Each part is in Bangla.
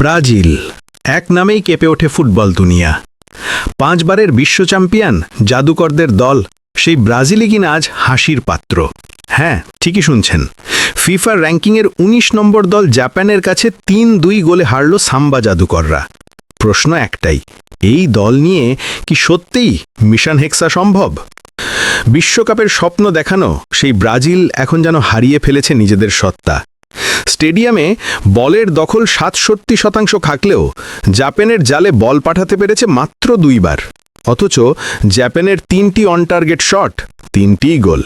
ব্রাজিল, এক নামেই কেঁপে ওঠে ফুটবল দুনিয়া। পাঁচবারের বিশ্ব চ্যাম্পিয়ন, জাদুকরদের দল, সেই ব্রাজিলই কিনা আজ হাসির পাত্র। হ্যাঁ ঠিকই শুনছেন। ফিফার র্যাঙ্কিংয়ের ১৯ নম্বর দল জাপানের কাছে তিন দুই গোলে হারল সাম্বা জাদুকররা। প্রশ্ন একটাই, এই দল নিয়ে কি সত্যিই মিশন হেক্সা সম্ভব? বিশ্বকাপের স্বপ্ন দেখানো সেই ব্রাজিল এখন যেন হারিয়ে ফেলেছে নিজেদের সত্তা। স্টেডিয়ামে বলের দখল সাতষট্টি শতাংশ থাকলেও জাপানের জালে বল পাঠাতে পেরেছে মাত্র দুইবার। অথচ জাপানের তিনটি অন টার্গেট শট তিনটিই গোল।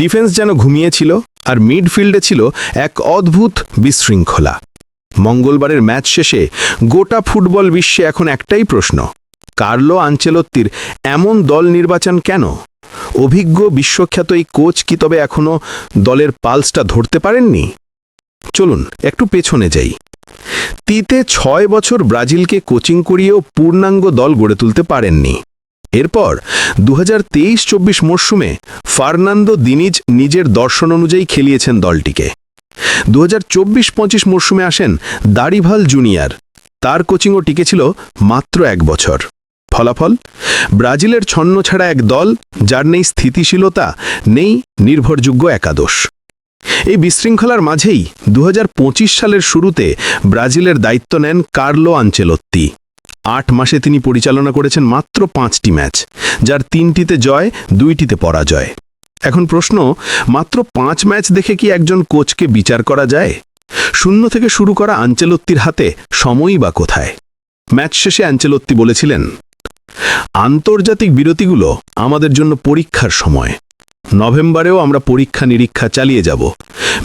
ডিফেন্স যেন ঘুমিয়েছিল আর মিডফিল্ডে ছিল এক অদ্ভুত বিশৃঙ্খলা। মঙ্গলবারের ম্যাচ শেষে গোটা ফুটবল বিশ্বে এখন একটাই প্রশ্ন, কার্লো আঞ্চেলত্তির এমন দল নির্বাচন কেন? অভিজ্ঞ বিশ্বখ্যাত এই কোচ কি তবে এখনও দলের পালসটা ধরতে পারেননি? চলুন, একটু পেছনে যাই। তিতে ছয় বছর ব্রাজিলকে কোচিং করিয়েও পূর্ণাঙ্গ দল গড়ে তুলতে পারেননি। এরপর দু হাজার তেইশ চব্বিশ মরশুমে ফার্নান্দো দিনিজ নিজের দর্শন অনুযায়ী খেলিয়েছেন দলটিকে। দু হাজার চব্বিশ পঁচিশ মরশুমে আসেন দাড়িভাল জুনিয়র। তার কোচিংও টিকেছিল মাত্র এক বছর। ফলাফল? ব্রাজিলের ছন্ন ছাড়া এক দল, যার নেই স্থিতিশীলতা, নেই নির্ভরযোগ্য একাদশ। এই বিশৃঙ্খলার মাঝেই দু হাজার পঁচিশ সালের শুরুতে ব্রাজিলের দায়িত্ব নেন কার্লো আঞ্চেলত্তি। আট মাসে তিনি পরিচালনা করেছেন মাত্র পাঁচটি ম্যাচ, যার তিনটিতে জয়, দুইটিতে পরাজয়। এখন প্রশ্ন, মাত্র পাঁচ ম্যাচ দেখে কি একজন কোচকে বিচার করা যায়? শূন্য থেকে শুরু করা আঞ্চেলত্তির হাতে সময়ই বা কোথায়? ম্যাচ শেষে আঞ্চেলত্তি বলেছিলেন, আন্তর্জাতিক বিরতিগুলো আমাদের জন্য পরীক্ষার সময়। নভেম্বরেও আমরা পরীক্ষা নিরীক্ষা চালিয়ে যাব।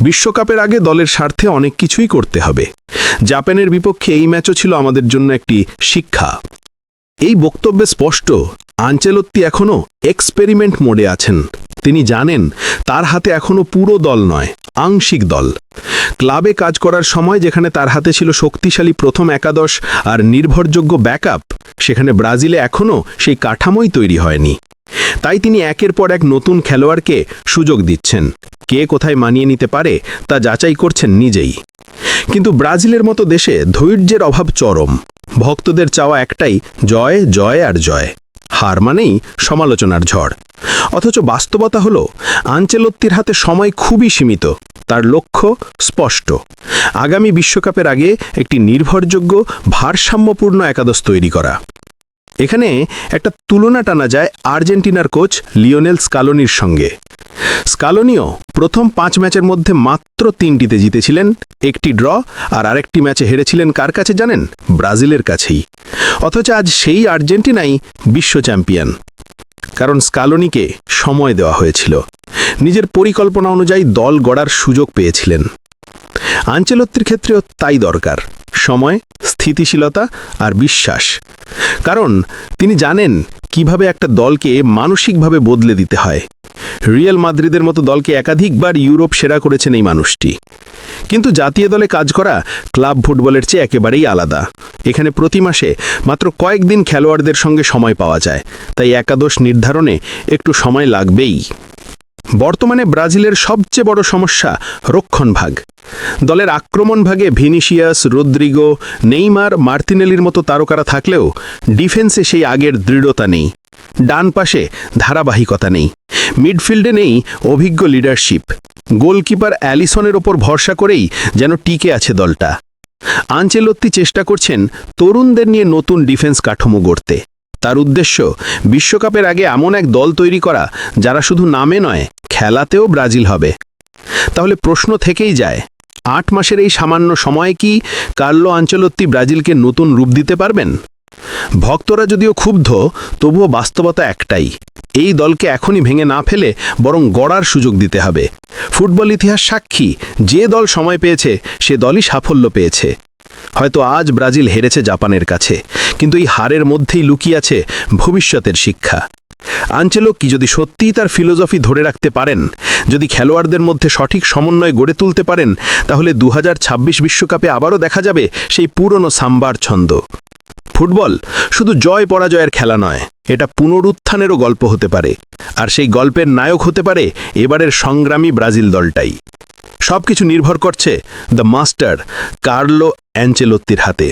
বিশ্বকাপের আগে দলের স্বার্থে অনেক কিছুই করতে হবে। জাপানের বিপক্ষে এই ম্যাচও ছিল আমাদের জন্য একটি শিক্ষা। এই বক্তব্যে স্পষ্ট, আঞ্চেলত্তি এখনও এক্সপেরিমেন্ট মোডে আছেন। তিনি জানেন, তার হাতে এখনও পুরো দল নয়, আংশিক দল। ক্লাবে কাজ করার সময় যেখানে তার হাতে ছিল শক্তিশালী প্রথম একাদশ আর নির্ভরযোগ্য ব্যাকআপ, সেখানে ব্রাজিলে এখনও সেই কাঠামোই তৈরি হয়নি। তাই তিনি একের পর এক নতুন খেলোয়াড়কে সুযোগ দিচ্ছেন। কে কোথায় মানিয়ে নিতে পারে তা যাচাই করছেন নিজেই। কিন্তু ব্রাজিলের মতো দেশে ধৈর্যের অভাব চরম। ভক্তদের চাওয়া একটাই, জয় জয় আর জয়। হার মানেই সমালোচনার ঝড়। অথচ বাস্তবতা হল, আঞ্চেলত্তির হাতে সময় খুবই সীমিত, তার লক্ষ্য স্পষ্ট। আগামী বিশ্বকাপের আগে একটি নির্ভরযোগ্য, ভারসাম্যপূর্ণ একাদশ তৈরি করা। এখানে একটা তুলনা টানা যায় আর্জেন্টিনার কোচ লিওনেল স্কালোনির সঙ্গে। স্কালোনিও প্রথম পাঁচ ম্যাচের মধ্যে মাত্র তিনটিতে জিতেছিলেন, একটি ড্র আর আরেকটি ম্যাচে হেরেছিলেন কার কাছে জানেন? ব্রাজিলের কাছেই। অথচ আজ সেই আর্জেন্টিনাই বিশ্ব চ্যাম্পিয়ন। কারণ স্কালোনিকে সময় দেওয়া হয়েছিল। নিজের পরিকল্পনা অনুযায়ী দল গড়ার সুযোগ পেয়েছিলেন। আঞ্চলত্বের ক্ষেত্রেও তাই দরকার। সময়, স্থিতিশীলতা আর বিশ্বাস। কারণ তিনি জানেন কীভাবে একটা দলকে মানসিকভাবে বদলে দিতে হয়। রিয়েল মাদ্রিদের মতো দলকে একাধিকবার ইউরোপ সেরা করেছেন এই মানুষটি। কিন্তু জাতীয় দলে কাজ করা ক্লাব ফুটবলের চেয়ে একেবারেই আলাদা। এখানে প্রতি মাসে মাত্র কয়েকদিন খেলোয়াড়দের সঙ্গে সময় পাওয়া যায়। তাই একাদশ নির্ধারণে একটু সময় লাগবেই। বর্তমানে ব্রাজিলের সবচেয়ে বড় সমস্যা রক্ষণভাগ দলের আক্রমণ ভাগে ভিনিসিয়াস, রদ্রিগো, নেইমার, মার্তিনেলির মতো তারকারা থাকলেও ডিফেন্সে সেই আগের দৃঢ়তা নেই। ডান পাশে ধারাবাহিকতা নেই। মিডফিল্ডে নেই অভিজ্ঞ লিডারশিপ। গোলকিপার অ্যালিসনের ওপর ভরসা করেই যেন টিকে আছে দলটা। আঞ্চেলত্তি চেষ্টা করছেন তরুণদের নিয়ে নতুন ডিফেন্স কাঠামো গড়তে। তার উদ্দেশ্য, বিশ্বকাপের আগে এমন এক দল তৈরি করা যারা শুধু নামে নয় খেলাতেও ব্রাজিল হবে। তাহলে প্রশ্ন থেকেই যায়, আট মাসের এই সামান্য সময়ে কি কার্লো আঞ্চলত্তি ব্রাজিলকে নতুন রূপ দিতে পারবেন? ভক্তরা যদিও ক্ষুব্ধ, তবুও বাস্তবতা একটাই, এই দলকে এখনই ভেঙে না ফেলে বরং গড়ার সুযোগ দিতে হবে। ফুটবল ইতিহাস সাক্ষী, যে দল সময় পেয়েছে, সে দলই সাফল্য পেয়েছে। হয়তো আজ ব্রাজিল হেরেছে জাপানের কাছে, কিন্তু এই হারের মধ্যেই লুকিয়ে আছে ভবিষ্যতের শিক্ষা। আঞ্চেলো কি যদি সত্যিই তার ফিলোসফি ধরে রাখতে পারেন, যদি খেলোয়াড়দের মধ্যে সঠিক সমন্বয় গড়ে তুলতে পারেন, তাহলে দু বিশ্বকাপে আবারও দেখা যাবে সেই পুরনো সাম্বার ছন্দ। ফুটবল শুধু জয় পরাজয়ের খেলা নয়, এটা পুনরুত্থানেরও গল্প হতে পারে, আর সেই গল্পের নায়ক হতে পারে এবারের সংগ্রামী ব্রাজিল দলটাই। সবকিছু নির্ভর করছে দ্য মাস্টার কার্লো অ্যাঞ্চেলোত্তির হাতে।